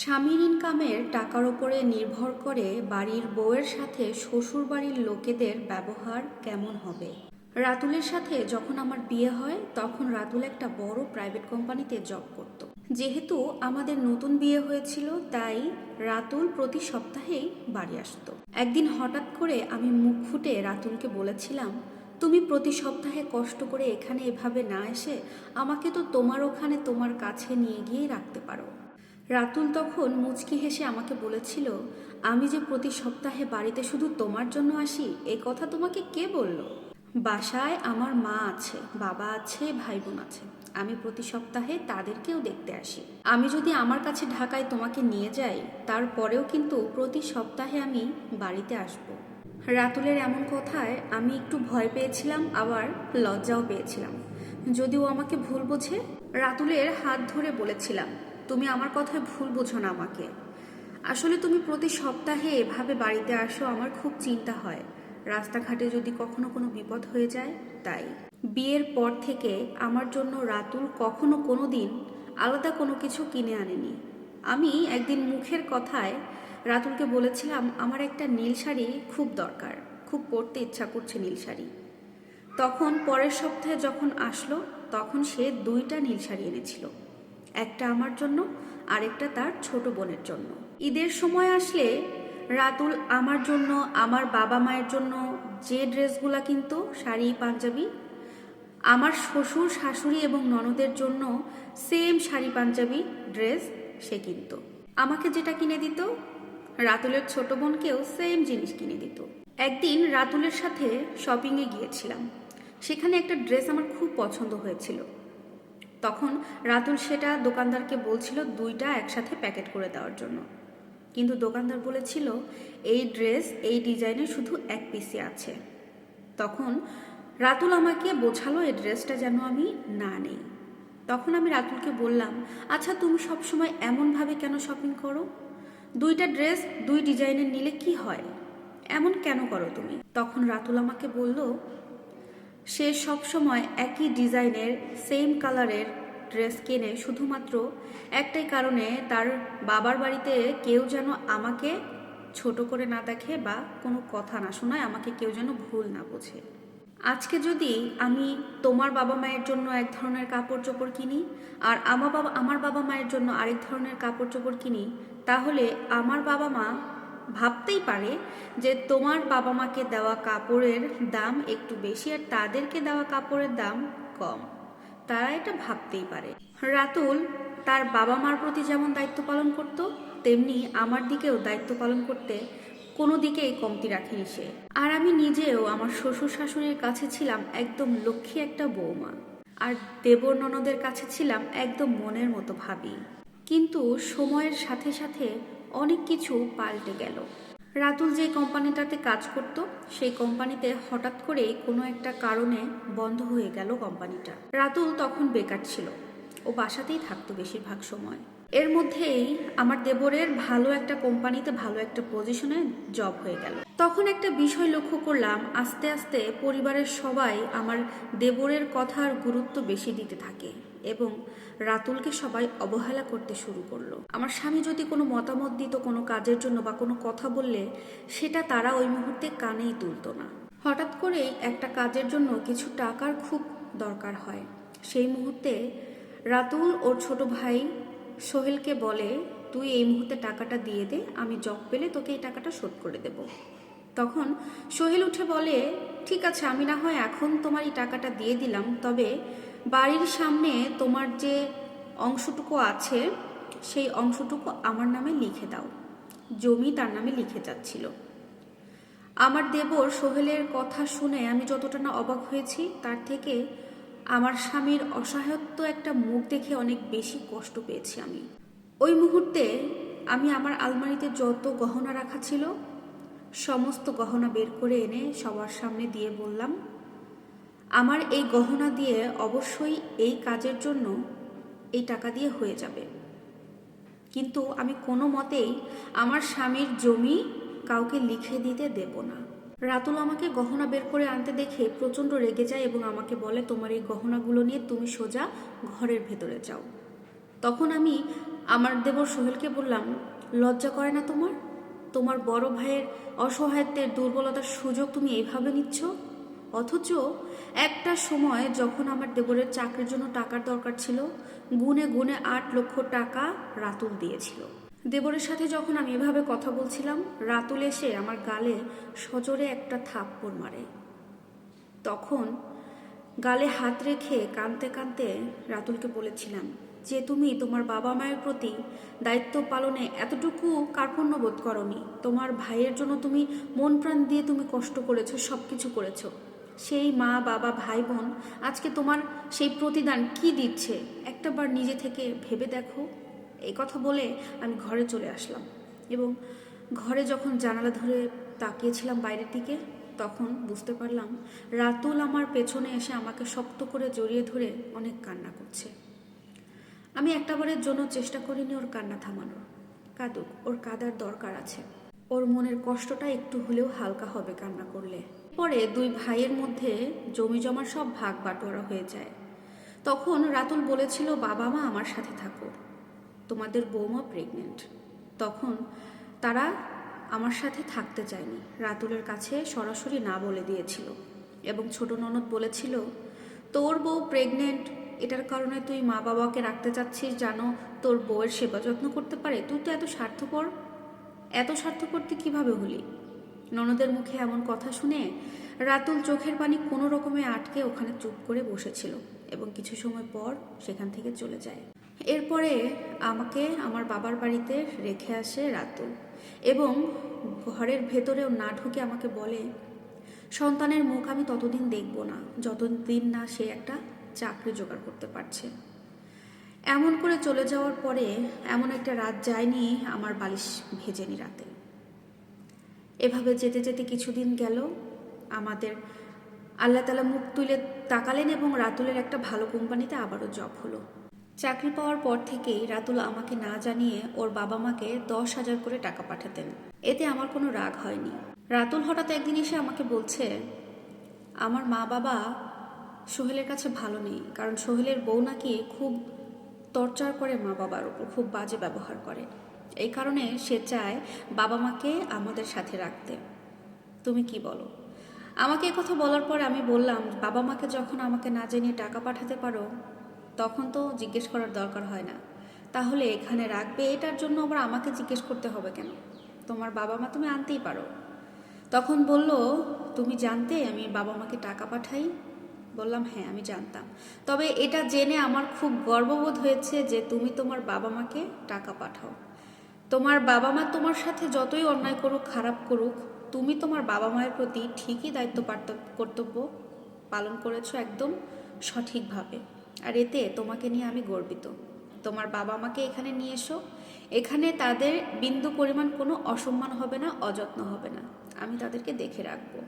স্বামীর ইনকামের টাকার ওপরে নির্ভর করে বাড়ির বউয়ের সাথে শ্বশুর বাড়ির লোকেদের ব্যবহার কেমন হবে? রাতুলের সাথে যখন আমার বিয়ে হয়, তখন রাতুল একটা বড় প্রাইভেট কোম্পানিতে জব করত। যেহেতু আমাদের নতুন বিয়ে হয়েছিল, তাই রাতুল প্রতি সপ্তাহেই বাড়ি আসতো। একদিন হঠাৎ করে আমি মুখ ফুটে রাতুলকে বলেছিলাম, তুমি প্রতি সপ্তাহে কষ্ট করে এখানে এভাবে না এসে আমাকে তো তোমার ওখানে তোমার কাছে নিয়ে গিয়েই রাখতে পারো। রাতুল তখন মুচকি হেসে আমাকে বলেছিল, আমি যে প্রতি সপ্তাহে বাড়িতে শুধু তোমার জন্য আসি এই কথা তোমাকে কে বলল? বাসায় আমার মা আছে, বাবা আছে ভাই বোন আছে। আমি প্রতি সপ্তাহে তাদেরকেও দেখতে আসি। আমি যদি আমার কাছে ঢাকায় তোমাকে নিয়ে যাই, তারপরেও কিন্তু প্রতি সপ্তাহে আমি বাড়িতে আসব। রাতুলের এমন কথায় আমি একটু ভয় পেয়েছিলাম, আবার লজ্জাও পেয়েছিলাম। যদিও আমাকে ভুল বোঝে, রাতুলের হাত ধরে বলেছিলাম তুমি আমার কথায় ভুল বোঝো না আমাকে। আসলে তুমি প্রতি সপ্তাহে এভাবে বাড়িতে আসো, আমার খুব চিন্তা হয়। রাস্তাঘাটে যদি কখনো কোনো বিপদ হয়ে যায়, তাই। বিয়ের পর থেকে আমার জন্য রাতুল কখনো কোনো দিন আলাদা কোনো কিছু কিনে আনেনি। আমি একদিন মুখের কথায় রাতুলকে বলেছিলাম, আমার একটা নীল শাড়ি খুব দরকার, খুব পরতে ইচ্ছা করছে নীল শাড়ি। তখন পরের সপ্তাহে যখন আসলো, তখন সে দুইটা নীল শাড়ি এনেছিল। একটা আমার জন্য, আরেকটা তার ছোট বোনের জন্য। ঈদের সময় আসলে রাতুল আমার জন্য, আমার বাবা মায়ের জন্য যে ড্রেসগুলা কিন্তু, শাড়ি, পাঞ্জাবি, আমার শ্বশুর, শাশুড়ি এবং ননদের জন্য সেম শাড়ি, পাঞ্জাবি ড্রেস সে কিনতো। আমাকে যেটা কিনে দিত, রাতুলের ছোট বোনকেও সেম জিনিস কিনে দিত। একদিন রাতুলের সাথে শপিংয়ে গিয়েছিলাম। সেখানে একটা ড্রেস আমার খুব পছন্দ হয়েছিল। তখন রাতুল সেটা দোকানদারকে বলছিল দুইটা একসাথে প্যাকেট করে দেওয়ার জন্য। কিন্তু দোকানদার বলেছিল, এই ড্রেস, এই ডিজাইনে শুধু এক পিসে আছে। তখন রাতুল আমাকে বোঝালো, এই ড্রেসটা যেন আমি না নেই। তখন আমি রাতুলকে বললাম আচ্ছা তুমি সবসময় এমনভাবে কেন শপিং করো? দুইটা ড্রেস, দুই ডিজাইনের নিলে কি হয়? এমন কেন করো তুমি? তখন রাতুল আমাকে বলল সে সবসময় একই ডিজাইনের সেম কালারের ড্রেস কেনে শুধুমাত্র একটাই কারণে তার বাবার বাড়িতে কেউ যেন আমাকে ছোট করে না দেখে বা কোনো কথা না শোনায়, আমাকে কেউ যেন ভুল না বোঝে। আজকে যদি আমি তোমার বাবা মায়ের জন্য এক ধরনের কাপড় চোপড় কিনি আর আমার বাবা আমার বাবা মায়ের জন্য আরেক ধরনের কাপড় চোপড় কিনি, তাহলে আমার বাবা মা ভাবতেই পারে যে তোমার বাবা মাকে দেওয়া কাপড়ের দাম একটু বেশি আর তাদেরকে দেওয়া কাপড়ের দাম কম। তারা এটা ভাবতেই পারে। রাতুল তার বাবা মার প্রতি যেমন দায়িত্ব পালন করত, তেমনি আমার দিকেও দায়িত্ব পালন করতে কোনো দিকেই কমতি রাখেনি সে। আর আমি নিজেও আমার শ্বশুর শাশুড়ির কাছে ছিলাম একদম লক্ষ্মী একটা বৌমা। আর দেবর ননদের কাছে ছিলাম একদম মনের মতো ভাবি। কিন্তু সময়ের সাথে সাথে অনেক কিছু পাল্টে গেল। রাতুল যে কোম্পানিটাতে কাজ করত, সেই কোম্পানিতে হঠাৎ করে কোনো একটা কারণে বন্ধ হয়ে গেল কোম্পানিটা। রাতুল তখন বেকার ছিল। ও বাসাতেই থাকতো বেশিরভাগ সময়। এর মধ্যেই আমার দেবরের ভালো একটা কোম্পানিতে ভালো একটা পজিশনে জব হয়ে গেল। তখন একটা বিষয় লক্ষ্য করলাম, আস্তে আস্তে পরিবারের সবাই আমার দেবরের কথার গুরুত্ব বেশি দিতে থাকে এবং রাতুলকে সবাই অবহেলা করতে শুরু করল। আমার স্বামী যদি কোনো মতামত দিত কোনো কাজের জন্য বা কোনো কথা বললে, সেটা তারা ওই মুহূর্তে কানেই তুলতো না। হঠাৎ করেই একটা কাজের জন্য কিছু টাকার খুব দরকার হয়। সেই মুহূর্তে রাতুল ওর ছোট ভাই সোহেলকে বলে, তুই এই মুহূর্তে টাকাটা দিয়ে দে, আমি জব পেলে তোকে এই টাকাটা শোধ করে দেব। তখন সোহেল উঠে বলে, ঠিক আছে, আমি না হয় এখন তোমার এই টাকাটা দিয়ে দিলাম, তবে বাড়ির সামনে তোমার যে অংশটুকু আছে, সেই অংশটুকু আমার নামে লিখে দাও। জমি তার নামে লিখে যাচ্ছিল। আমার দেবর সোহেলের কথা শুনে আমি যতটা না অবাক হয়েছি, তার থেকে আমার স্বামীর অসহায়ত্ব একটা মুখ দেখে অনেক বেশি কষ্ট পেয়েছি আমি। ওই মুহূর্তে আমি আমার আলমারিতে যত গহনা রাখা ছিল, সমস্ত গহনা বের করে এনে সবার সামনে দিয়ে বললাম, আমার এই গহনা দিয়ে অবশ্যই এই কাজের জন্য এই টাকা দিয়ে হয়ে যাবে। কিন্তু আমি কোনো মতেই আমার স্বামীর জমি কাউকে লিখে দিতে দেব না। রাতুল আমাকে গহনা বের করে আনতে দেখে প্রচণ্ড রেগে যায় এবং আমাকে বলে, তোমার এই গহনাগুলো নিয়ে তুমি সোজা ঘরের ভেতরে যাও। তখন আমি আমার দেবর সোহেলকে বললাম, লজ্জা করে না তোমার? তোমার বড় ভাইয়ের অসহায়ত্বের দুর্বলতার সুযোগ তুমি এইভাবে নিচ্ছ? অথচ একটা সময় যখন আমার দেবরের চাকরির জন্য টাকার দরকার ছিল, গুনে গুনে আট লক্ষ টাকা রাতুল দিয়েছিল। দেবরের সাথে যখন আমি এভাবে কথা বলছিলাম, রাতুল এসে আমার গালে সজোরে একটা থাপ্পড় মারে। তখন গালে হাত রেখে কানতে কানতে রাতুলকে বলেছিলাম যে, তুমি তোমার বাবা মায়ের প্রতি দায়িত্ব পালনে এতটুকু কার্পণ্য বোধ করনি। তোমার ভাইয়ের জন্য তুমি মন প্রাণ দিয়ে তুমি কষ্ট করেছ সব কিছু করেছ। সেই মা, বাবা, ভাই, বোন, আজকে তোমার সেই প্রতিদান কি দিচ্ছে? একটাবার নিজে থেকে ভেবে দেখো। এই কথা বলে আমি ঘরে চলে আসলাম এবং ঘরে যখন জানালা ধরে তাকিয়েছিলাম বাইরের দিকে, তখন বুঝতে পারলাম রাতুল আমার পেছনে এসে আমাকে শক্ত করে জড়িয়ে ধরে অনেক কান্না করছে। আমি একটাবারের জন্য চেষ্টা করিনি ওর কান্না থামানোর। কাঁদুক, ওর কাদার দরকার আছে। ওর মনের কষ্টটা একটু হলেও হালকা হবে কান্না করলে। পরে দুই ভাইয়ের মধ্যে জমি জমার সব ভাগ বাটোয়ারা হয়ে যায়। তখন রাতুল বলেছিল বাবা মা আমার সাথে থাকো তোমাদের বৌমা প্রেগনেন্ট তখন তারা আমার সাথে থাকতে চায়নি। রাতুলের কাছে সরাসরি না বলে দিয়েছিল। এবং ছোট ননদ বলেছিল, তোর বউ প্রেগনেন্ট এটার কারণে তুই মা বাবাকে রাখতে চাচ্ছিস জানো? তোর বউয়ের সেবা যত্ন করতে পারে? তুই তো এত স্বার্থপর। এত স্বার্থপর তুই কীভাবে হলি? ননদের মুখে এমন কথা শুনে রাতুল চোখের পানি কোনো রকমে আটকে ওখানে চুপ করে বসেছিল এবং কিছু সময় পর সেখান থেকে চলে যায়। এরপরে আমাকে আমার বাবার বাড়িতে রেখে আসে রাতুল এবং ঘরের ভেতরেও না ঢুকে আমাকে বলে, সন্তানের মুখ আমি ততদিন দেখব না, যতদিন না সে একটা চাকরি জোগাড় করতে পারছে। এমন করে চলে যাওয়ার পরে এমন একটা রাত যায়নি আমার বালিশ ভেজেনি রাতে। এভাবে যেতে যেতে কিছুদিন গেল। আমাদের আল্লাহ তালা মুখ তুলে তাকালেন এবং রাতুলের একটা ভালো কোম্পানিতে আবারও জব হলো। চাকরি পাওয়ার পর থেকেই রাতুল আমাকে না জানিয়ে ওর বাবা মাকে দশ হাজার করে টাকা পাঠাতেন। এতে আমার কোনো রাগ হয়নি। রাতুল হঠাৎ একদিন এসে আমাকে বলছে, আমার মা বাবা সোহেলের কাছে ভালো নেই, কারণ সোহেলের বউ নাকি খুব টর্চার করে মা বাবার উপর, খুব বাজে ব্যবহার করে। এই কারণে সে চায় বাবা মাকে আমাদের সাথে রাখতে। তুমি কি বলো? আমাকে কথা বলার পর আমি বললাম বাবা মাকে যখন আমাকে না জানিয়ে টাকা পাঠাতে পারো তখন তো জিজ্ঞেস করার দরকার হয় না। তাহলে এখানে রাখবে এটার জন্য আবার আমাকে জিজ্ঞেস করতে হবে কেন? তোমার বাবা মা তুমি আনতেই পারো। তখন বলল, তুমি জানতে আমি বাবা মাকে টাকা পাঠাই? বললাম হ্যাঁ আমি জানতাম। তবে এটা জেনে আমার খুব গর্ববোধ হয়েছে যে তুমি তোমার বাবা মাকে টাকা পাঠাও। তোমার বাবা মা তোমার সাথে যতই অন্যায় করুক, খারাপ করুক, তুমি তোমার বাবা মায়ের প্রতি ঠিকই দায়িত্ব কর্তব্য পালন করেছ একদম সঠিকভাবে। আর এতে তোমাকে নিয়ে আমি গর্বিত। তোমার বাবা মাকে এখানে নিয়ে এসো। এখানে তাদের বিন্দু পরিমাণ কোনো অসম্মান হবে না, অযত্ন হবে না। আমি তাদেরকে দেখে রাখব।